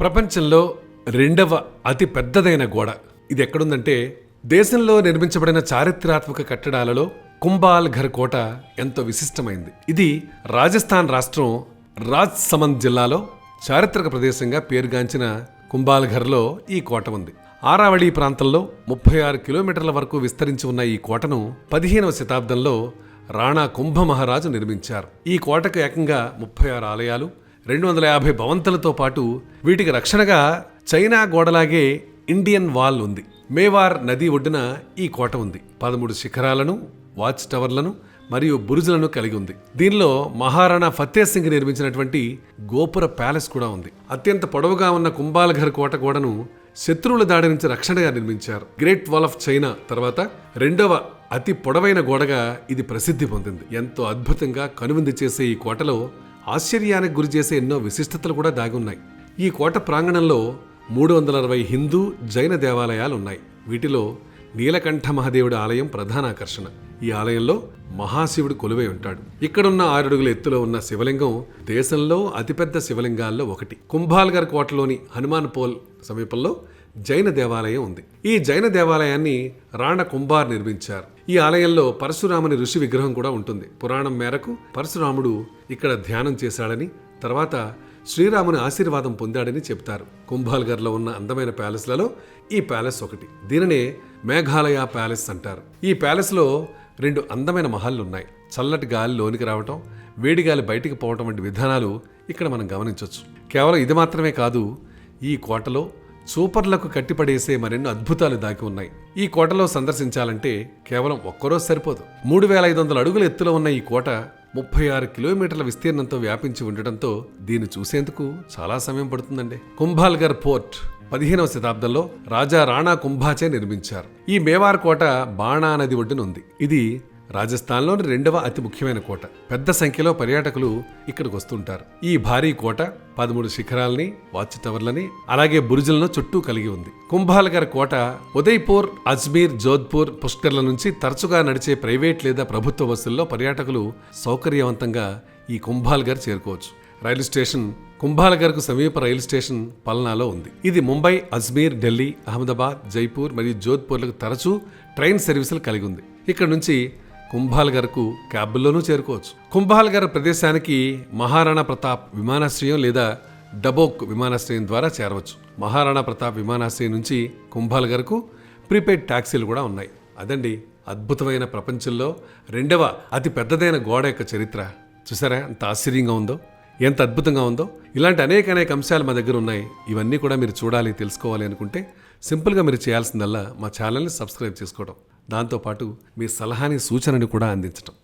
ప్రపంచంలో రెండవ అతి పెద్దదైన గోడ. ఇది ఎక్కడుందంటే దేశంలో నిర్మించబడిన చారిత్రాత్మక కట్టడాలలో కుంబాల్ ఘర్ కోట ఎంతో విశిష్టమైంది. ఇది రాజస్థాన్ రాష్ట్రం రాజ్ జిల్లాలో చారిత్రక ప్రదేశంగా పేరుగాంచిన కుంబాల్ఘర్లో ఈ కోట ఉంది. ఆరావళి ప్రాంతంలో ముప్పై ఆరు కిలోమీటర్ల వరకు విస్తరించి ఉన్న ఈ కోటను పదిహేనవ శతాబ్దంలో రాణా కుంభ మహారాజు నిర్మించారు. ఈ కోటకు ఏకంగా ముప్పై ఆరు ఆలయాలు రెండు వందల యాభై భవంతులతో పాటు వీటికి రక్షణగా చైనా గోడలాగే ఇండియన్ వాల్ ఉంది. మేవార్ నది ఒడ్డున ఈ కోట ఉంది. పదమూడు శిఖరాలను వాచ్ టవర్లను మరియు బురుజులను కలిగి ఉంది. దీనిలో మహారాణా ఫతే సింగ్ నిర్మించినటువంటి గోపుర ప్యాలెస్ కూడా ఉంది. అత్యంత పొడవుగా ఉన్న కుంభాల్ఘర్ కోట గోడను శత్రువుల దాడి నుంచి రక్షణగా నిర్మించారు. గ్రేట్ వాల్ ఆఫ్ చైనా తర్వాత రెండవ అతి పొడవైన గోడగా ఇది ప్రసిద్ధి పొందింది. ఎంతో అద్భుతంగా కనువిందు చేసే ఈ కోటలో ఆశ్చర్యానికి గురి చేసే ఎన్నో విశిష్టతలు కూడా దాగి ఉన్నాయి. ఈ కోట ప్రాంగణంలో మూడు వందల అరవై హిందూ జైన దేవాలయాలు ఉన్నాయి వీటిలో నీలకంఠ మహాదేవుడి ఆలయం ప్రధాన ఆకర్షణ. ఈ ఆలయంలో మహాశివుడు కొలువై ఉంటాడు. ఇక్కడున్న ఆరడుగుల ఎత్తులో ఉన్న శివలింగం దేశంలో అతిపెద్ద శివలింగాల్లో ఒకటి. కుంభాల్గర్ కోటలోని హనుమాన్ పోల్ సమీపంలో జైన దేవాలయం ఉంది. ఈ జైన దేవాలయాన్ని రాణ కుంభార్ నిర్మించారు. ఈ ఆలయంలో పరశురాముని ఋషి విగ్రహం కూడా ఉంటుంది. పురాణం మేరకు పరశురాముడు ఇక్కడ ధ్యానం చేశాడని తర్వాత శ్రీరాముని ఆశీర్వాదం పొందాడని చెప్తారు. కుంభాల్గర్లో ఉన్న అందమైన ప్యాలెస్లలో ఈ ప్యాలెస్ ఒకటి. దీనినే మేఘాలయ ప్యాలెస్ అంటారు. ఈ ప్యాలెస్లో రెండు అందమైన మహల్లు ఉన్నాయి. చల్లటి గాలి లోనికి రావటం వేడి గాలి బయటికి పోవటం వంటి విధానాలు ఇక్కడ మనం గమనించవచ్చు కేవలం ఇది మాత్రమే కాదు ఈ కోటలో సూపర్లకు కట్టిపడేసే మరెన్నో అద్భుతాలు దాగి ఉన్నాయి. ఈ కోటలో సందర్శించాలంటే కేవలం ఒక్కరోజు సరిపోదు. మూడు వేల ఐదు వందల అడుగుల ఎత్తులో ఉన్న ఈ కోట ముప్పై ఆరు కిలోమీటర్ల విస్తీర్ణంతో వ్యాపించి ఉండటంతో దీన్ని చూసేందుకు చాలా సమయం పడుతుందండి. కుంభాల్గర్ పోర్ట్ పదిహేనవ శతాబ్దంలో రాజా రాణా కుంభాచే నిర్మించారు. ఈ మేవార్ కోట బాణా నది ఒడ్డున ఉంది. ఇది రాజస్థాన్లోని రెండవ అతి ముఖ్యమైన కోట. పెద్ద సంఖ్యలో పర్యాటకులు ఇక్కడికి వస్తుంటారు. ఈ భారీ కోట పదమూడు శిఖరాలని వాచ్ టవర్లని అలాగే బురుజులను చుట్టూ కలిగి ఉంది. కుంభాలగర్ కోట ఉదయ్పూర్ అజ్మీర్ జోధ్పూర్ పుష్కర్ల నుంచి తరచుగా నడిచే ప్రైవేట్ లేదా ప్రభుత్వ బస్సుల్లో పర్యాటకులు సౌకర్యవంతంగా ఈ కుంభాల్గర్ చేరుకోవచ్చు. రైలు స్టేషన్ కుంభాలగర్కు సమీప రైలు స్టేషన్ పల్నాలో ఉంది. ఇది ముంబై అజ్మీర్ ఢిల్లీ అహ్మదాబాద్ జైపూర్ మరియు జోధ్పూర్లకు తరచూ ట్రైన్ సర్వీసులు కలిగి ఉంది. ఇక్కడ నుంచి కుంభాల్గర్కు క్యాబ్లోనూ చేరుకోవచ్చు. కుంభాల్గర్ ప్రదేశానికి మహారాణా ప్రతాప్ విమానాశ్రయం లేదా డబోక్ విమానాశ్రయం ద్వారా చేరవచ్చు. మహారాణా ప్రతాప్ విమానాశ్రయం నుంచి కుంభాల్గర్కు ప్రీపెయిడ్ ట్యాక్సీలు కూడా ఉన్నాయి. అదండి అద్భుతమైన ప్రపంచంలో రెండవ అతి పెద్దదైన గోడ యొక్క చరిత్ర. చూసారా ఎంత ఆశ్చర్యంగా ఉందో ఎంత అద్భుతంగా ఉందో. ఇలాంటి అనేక అనేక అంశాలు మా దగ్గర ఉన్నాయి. ఇవన్నీ కూడా మీరు చూడాలి తెలుసుకోవాలి అనుకుంటే సింపుల్గా మీరు చేయాల్సిందల్లా మా ఛానల్ని సబ్స్క్రైబ్ చేసుకోవడం. దాంతోపాటు మీ సలహాని సూచనని కూడా అందించటం.